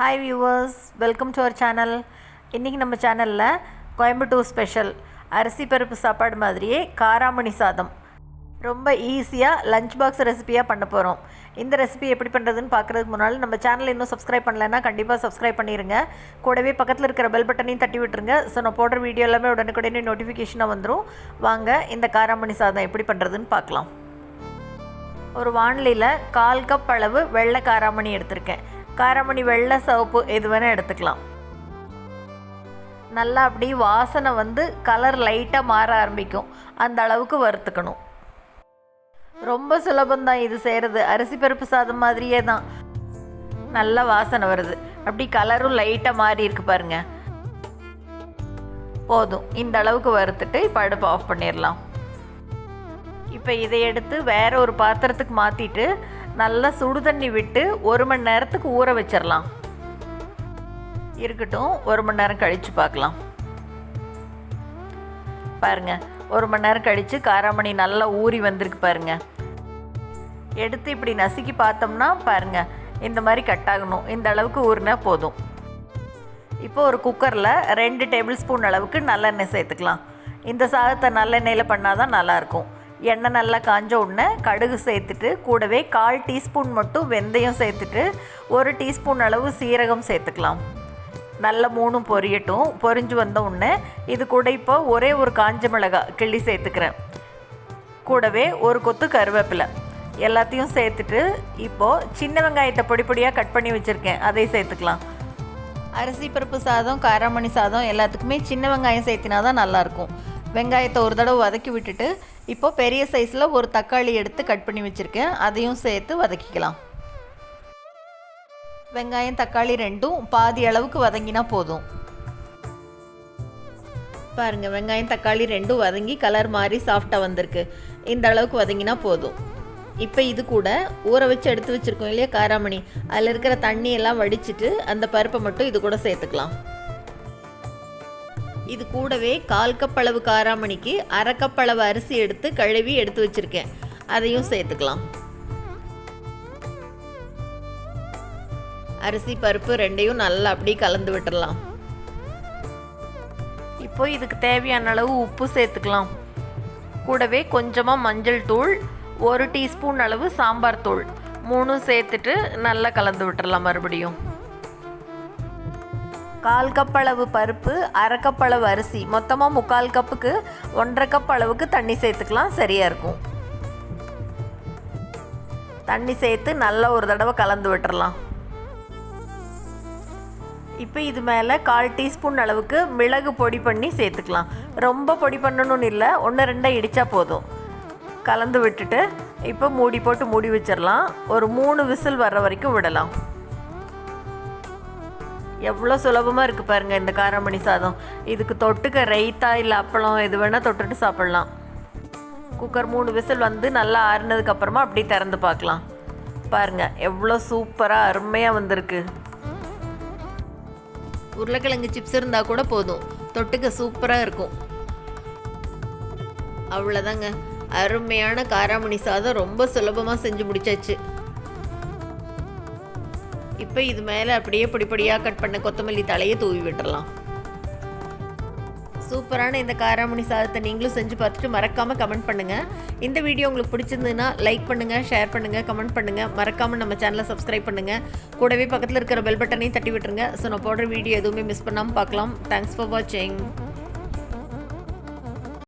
Hi viewers welcome to our channel இன்றைக்கி நம்ம சேனலில் கோயம்புத்தூர் ஸ்பெஷல் அரிசி பருப்பு சாப்பாடு மாதிரியே காராமணி சாதம். ரொம்ப ஈஸியாக லஞ்ச் பாக்ஸ் ரெசிபியாக பண்ண போகிறோம் இந்த ரெசிபி எப்படி பண்ணுறதுன்னு பார்க்குறதுக்கு முன்னால் நம்ம சேனல் இன்னும் சப்ஸ்கிரைப் பண்ணலைன்னா கண்டிப்பாக சப்ஸ்கிரைப் பண்ணிடுங்க கூடவே பக்கத்தில் இருக்கிற பெல் பட்டனையும் தட்டி விட்டுருங்க. ஸோ நான் போடுற வீடியோ எல்லாமே உடனுக்குடனே நோட்டிஃபிகேஷனாக வந்துடும் வாங்க இந்த காராமணி சாதம் எப்படி பண்ணுறதுன்னு பார்க்கலாம். ஒரு வானிலையில் கால் கப் அளவு வெள்ளை காராமணி எடுத்திருக்கேன். காரமணி வெள்ளை சோப்பு எது வேணால் எடுத்துக்கலாம். நல்லா அப்படி வாசனை வந்து கலர் லைட்டாக மாற ஆரம்பிக்கும். அந்த அளவுக்கு வறுத்துக்கணும். ரொம்ப சுலபந்தான் இது செய்கிறது அரிசி பருப்பு சாதம் மாதிரியே தான். நல்ல வாசனை வருது. அப்படி கலரும் லைட்டாக மாறி இருக்கு பாருங்க. போதும். இந்த அளவுக்கு வறுத்துட்டு இப்போ அடுப்பு ஆஃப் பண்ணிடலாம் இப்போ இதை எடுத்து வேற ஒரு பாத்திரத்துக்கு மாற்றிட்டு நல்லா சுடு தண்ணி விட்டு ஒரு மணி நேரத்துக்கு ஊற வச்சிடலாம் இருக்கட்டும் ஒரு மணி நேரம் கழித்து பார்க்கலாம் பாருங்க ஒரு மணி நேரம் கழித்து காராமணி நல்லா ஊறி வந்திருக்கு பாருங்க. எடுத்து இப்படி நசுக்கி பார்த்தோம்னா பாருங்க இந்த மாதிரி கட் ஆகணும். இந்த அளவுக்கு ஊறினா போதும். இப்போ ஒரு குக்கரில் ரெண்டு டேபிள் ஸ்பூன் அளவுக்கு நல்லெண்ணெய் சேர்த்துக்கலாம். இந்த சாதத்தை நல்லெண்ணெயில் பண்ணால் தான் நல்லாயிருக்கும் எண்ணெய் நல்லா காஞ்ச உடனே கடுகு சேர்த்துட்டு கூடவே கால் டீஸ்பூன் மட்டும் வெந்தயம் சேர்த்துட்டு ஒரு டீஸ்பூன் அளவு சீரகம் சேர்த்துக்கலாம். நல்ல மூணும் பொரியட்டும். பொரிஞ்சு வந்த உடனே இது கூட இப்போ ஒரே ஒரு காஞ்ச மிளகாய் கிள்ளி சேர்த்துக்கிறேன். கூடவே ஒரு கொத்து கருவேப்பிலை. எல்லாத்தையும் சேர்த்துட்டு இப்போது சின்ன வெங்காயத்தை பொடி பொடியாக கட் பண்ணி வச்சுருக்கேன். அதை சேர்த்துக்கலாம். அரிசி பருப்பு சாதம் காராமணி சாதம் எல்லாத்துக்குமே சின்ன வெங்காயம் சேர்த்தினா தான் நல்லாயிருக்கும் வெங்காயத்தை ஒரு தடவை வதக்கி விட்டுட்டு இப்போ பெரிய சைஸில் ஒரு தக்காளி எடுத்து கட் பண்ணி வச்சுருக்கேன். அதையும் சேர்த்து வதக்கிக்கலாம். வெங்காயம் தக்காளி ரெண்டும் பாதி அளவுக்கு வதங்கினா போதும். பாருங்க வெங்காயம் தக்காளி ரெண்டும் வதங்கி கலர் மாதிரி சாஃப்டாக வந்திருக்கு. இந்த அளவுக்கு வதங்கினா போதும். இப்போ இது கூட ஊற வச்சு எடுத்து வச்சுருக்கோம் இல்லையா காராமணி? அதில் இருக்கிற தண்ணி எல்லாம் வடிச்சிட்டு அந்த பருப்பை மட்டும் இது கூட சேர்த்துக்கலாம். இது கூடவே கால் கப் அளவு காராமணிக்கு அரை கப் அளவு அரிசி எடுத்து கழுவி எடுத்து வச்சுருக்கேன். அதையும் சேர்த்துக்கலாம். அரிசி பருப்பு ரெண்டையும் நல்லா அப்படியே கலந்து விட்டுடலாம் இப்போ இதுக்கு தேவையான அளவு உப்பு சேர்த்துக்கலாம். கூடவே கொஞ்சமாக மஞ்சள் தூள் ஒரு டீஸ்பூன் அளவு சாம்பார் தூள். மூணும் சேர்த்துட்டு நல்லா கலந்து விட்டுடலாம் மறுபடியும். கால் கப் அளவு பருப்பு அரை கப் அளவு அரிசி. மொத்தமாக முக்கால் கப்புக்கு ஒன்றரை கப் அளவுக்கு தண்ணி சேர்த்துக்கலாம். சரியாக இருக்கும். தண்ணி சேர்த்து நல்லா ஒரு தடவை கலந்து விட்டுறலாம். இப்போ இது மேலே கால் டீஸ்பூன் அளவுக்கு மிளகு பொடி பண்ணி சேர்த்துக்கலாம். ரொம்ப பொடி பண்ணணும்னு இல்லை. ஒன்று ரெண்டாக இடித்தா போதும். கலந்து விட்டுட்டு இப்போ மூடி போட்டு மூடி வச்சிடலாம் ஒரு மூணு விசில் வர்ற வரைக்கும் விடலாம். எவ்வளோ சுலபமாக இருக்குது பாருங்கள் இந்த காரமணி சாதம். இதுக்கு தொட்டுக்க ரைத்தா இல்லை அப்பளம் எது வேணால் தொட்டுட்டு சாப்பிட்லாம். குக்கர் மூணு விசில் வந்து நல்லா ஆறுனதுக்கப்புறமா அப்படி திறந்து பார்க்கலாம். பாருங்கள் எவ்வளோ சூப்பராக அருமையாக வந்திருக்கு. உருளைக்கிழங்கு சிப்ஸ் இருந்தால் கூட போதும். தொட்டுக்க சூப்பராக இருக்கும். அவ்வளோதாங்க அருமையான காராமணி சாதம் ரொம்ப சுலபமாக செஞ்சு முடிச்சாச்சு. இப்போ இது மேலே அப்படியே பொடி கட் பண்ண கொத்தமல்லி தலையை தூவி விட்டுறலாம். சூப்பரான இந்த காராமணி சாதத்தை நீங்களும் செஞ்சு பார்த்துட்டு மறக்காமல் கமெண்ட் பண்ணுங்கள் இந்த வீடியோ உங்களுக்கு பிடிச்சிருந்ததுன்னா லைக் பண்ணுங்கள் ஷேர் பண்ணுங்கள் கமெண்ட் பண்ணுங்கள் மறக்காமல் நம்ம சேனலை சப்ஸ்கிரைப் பண்ணுங்கள் கூடவே பக்கத்தில் இருக்கிற பெல் பட்டனையும் தட்டி விட்டுருங்க. ஸோ நான் போடுற வீடியோ எதுவுமே மிஸ் பண்ணாமல் பார்க்கலாம். தேங்க்ஸ் ஃபார் வாட்சிங்